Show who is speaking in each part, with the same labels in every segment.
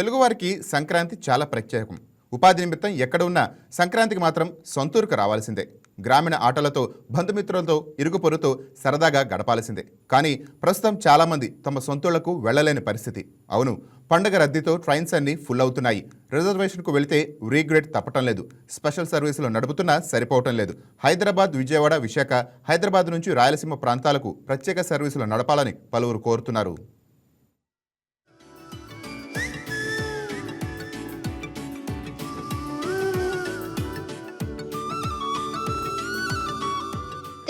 Speaker 1: తెలుగువారికి సంక్రాంతి చాలా ప్రత్యేకం. ఉపాధి నిమిత్తం ఎక్కడ ఉన్నా సంక్రాంతికి మాత్రం సొంతూరుకు రావాల్సిందే. గ్రామీణ ఆటలతో బంధుమిత్రులతో ఇరుగు పొరుతో సరదాగా గడపాల్సిందే. కానీ ప్రస్తుతం చాలామంది తమ సొంతూళ్ళకు వెళ్ళలేని పరిస్థితి. అవును పండగ రద్దీతో ట్రైన్స్ అన్నీ ఫుల్ అవుతున్నాయి. రిజర్వేషన్కు వెళితే రీగ్రేడ్ తప్పటం లేదు. స్పెషల్ సర్వీసులు నడుపుతున్నా సరిపోవటం లేదు. హైదరాబాద్ విజయవాడ విశాఖ హైదరాబాద్ నుంచి రాయలసీమ ప్రాంతాలకు ప్రత్యేక సర్వీసులు నడపాలని పలువురు కోరుతున్నారు.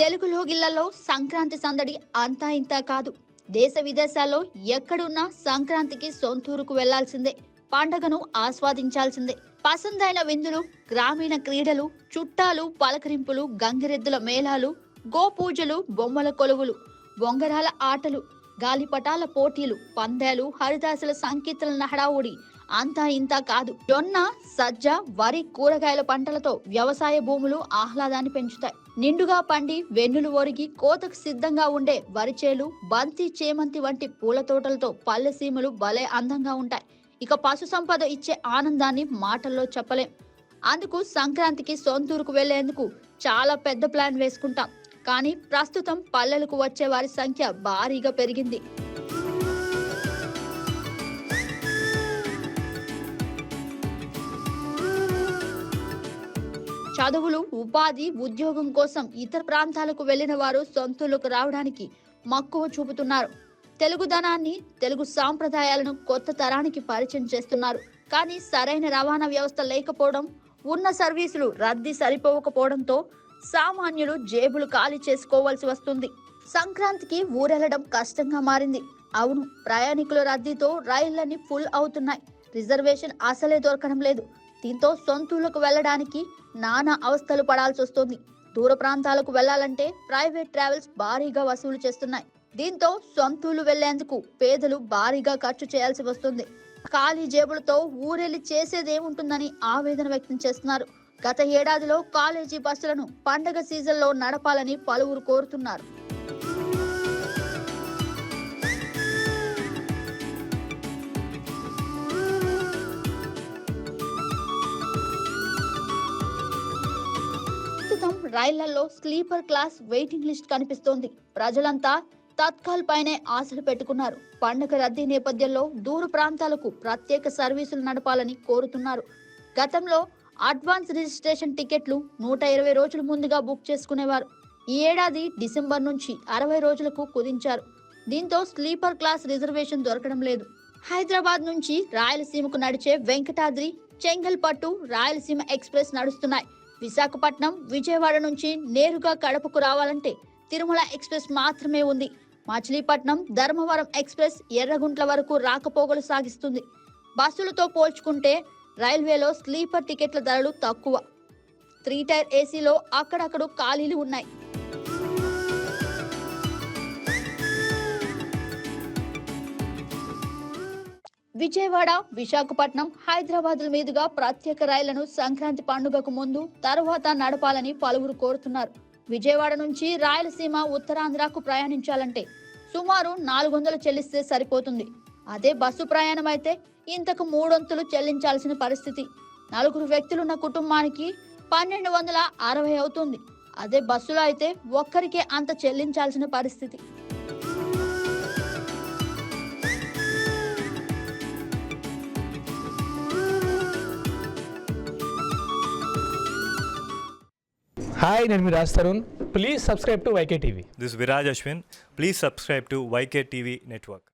Speaker 2: తెలుగు లోగిళ్ళలో సంక్రాంతి సందడి అంతా ఇంత కాదు. దేశ విదేశాల్లో ఎక్కడున్నా సంక్రాంతికి సొంతూరుకు వెళ్ళాల్సిందే. పండగను ఆస్వాదించాల్సిందే. పసందైన విందులు గ్రామీణ క్రీడలు చుట్టాలు పలకరింపులు గంగిరెద్దుల మేళాలు గోపూజలు బొమ్మల కొలువులు బొంగరాల ఆటలు గాలిపటాల పోటీలు పందాలు హరిదాసుల సంకీర్తనల నహడావుడి అంతా ఇంతా కాదు. జొన్న సజ్జ వరి కూరగాయల పంటలతో వ్యవసాయ భూములు ఆహ్లాదాన్ని పెంచుతాయి. నిండుగా పండి వెన్నులు ఒరిగి కోతకు సిద్ధంగా ఉండే వరిచేలు బంతి చేమంతి వంటి పూల తోటలతో పల్లె సీమలు భలే అందంగా ఉంటాయి. ఇక పశు సంపద ఇచ్చే ఆనందాన్ని మాటల్లో చెప్పలేం. అందుకు సంక్రాంతికి సొంతూరుకు వెళ్ళేందుకు చాలా పెద్ద ప్లాన్ వేసుకుంటాం. కానీ ప్రస్తుతం పల్లెలకు వచ్చే వారి సంఖ్య భారీగా పెరిగింది. చదువులు ఉపాధి ఉద్యోగం కోసం ఇతర ప్రాంతాలకు వెళ్ళిన వారు సొంతూరుకు రావడానికి మక్కువ చూపుతున్నారు. తెలుగుదనాన్ని తెలుగు సాంప్రదాయాలను కొత్త తరానికి పరిచయం చేస్తున్నారు. కానీ సరైన రవాణా వ్యవస్థ లేకపోవడం ఉన్న సర్వీసులు రద్దీ సరిపోకపోవడంతో సామాన్యులు జేబులు ఖాళీ చేసుకోవాల్సి వస్తుంది. సంక్రాంతికి ఊరెళ్ళడం కష్టంగా మారింది. అవును ప్రయాణికుల రద్దీతో రైళ్ళన్నీ ఫుల్ అవుతున్నాయి. రిజర్వేషన్ అసలే దొరకడం లేదు. దీంతో సొంతూళ్ళకు వెళ్ళడానికి నానా అవస్థలు పడాల్సి వస్తుంది. దూర ప్రాంతాలకు వెళ్ళాలంటే ప్రైవేట్ ట్రావెల్స్ భారీగా వసూలు చేస్తున్నాయి. దీంతో సొంతూళ్ళు వెళ్ళేందుకు పేదలు భారీగా ఖర్చు చేయాల్సి వస్తుంది. ఖాళీ జేబులతో ఊరెళ్ళి చేసేదేముంటుందని ఆవేదన వ్యక్తం చేస్తున్నారు. గత ఏడాదిలో కాలేజీ బస్సులను పండగ సీజన్లో నడపాలని పలువురు కోరుతున్నారు. ప్రస్తుతం రైళ్ళలో స్లీపర్ క్లాస్ వెయిటింగ్ లిస్ట్ కనిపిస్తోంది. ప్రజలంతా తత్కాల్ పైనే ఆశలు పెట్టుకున్నారు. పండుగ రద్దీ నేపథ్యంలో దూర ప్రాంతాలకు ప్రత్యేక సర్వీసులు నడపాలని కోరుతున్నారు. గతంలో అడ్వాన్స్ రిజిస్ట్రేషన్ టికెట్లు నూట ఇరవై రోజుల ముందుగా బుక్ చేసుకునేవారు. ఈ ఏడాది డిసెంబర్ నుంచి అరవై రోజులకు కుదించారు. దీంతో స్లీపర్ క్లాస్ రిజర్వేషన్ దొరకడం లేదు. హైదరాబాద్ నుంచి రాయలసీమకు నడిచే వెంకటాద్రి చెంగల్పట్టు రాయలసీమ ఎక్స్ప్రెస్ నడుస్తున్నాయి. విశాఖపట్నం విజయవాడ నుంచి నేరుగా కడపకు రావాలంటే తిరుమల ఎక్స్ప్రెస్ మాత్రమే ఉంది. మచిలీపట్నం ధర్మవరం ఎక్స్ప్రెస్ ఎర్రగుంట్ల వరకు రాకపోగలు సాగిస్తుంది. బస్సులతో పోల్చుకుంటే రైల్వేలో స్లీపర్ టికెట్ల ధరలు తక్కువ. త్రీ టైర్ ఏసీలో అక్కడక్కడ ఖాళీలు ఉన్నాయి. విజయవాడ విశాఖపట్నం హైదరాబాద్ల మీదుగా ప్రత్యేక రైళ్ళను సంక్రాంతి పండుగకు ముందు తరువాత నడపాలని పలువురు కోరుతున్నారు. విజయవాడ నుంచి రాయలసీమ ఉత్తరాంధ్రకు ప్రయాణించాలంటే సుమారు నాలుగు వందలు చెల్లిస్తే సరిపోతుంది. అదే బస్సు ప్రయాణం అయితే ఇంతకు మూడొంతులు చెల్లించాల్సిన పరిస్థితి. నలుగురు వ్యక్తులున్న కుటుంబానికి పన్నెండు వందల అరవై అవుతుంది. అదే బస్సులో అయితే ఒక్కరికే అంత చెల్లించాల్సిన పరిస్థితి.
Speaker 3: హాయ్ నేను మీ Raj Tarun. Please subscribe to YK TV
Speaker 4: is Viraj Ashwin. Please subscribe to YK TV Network.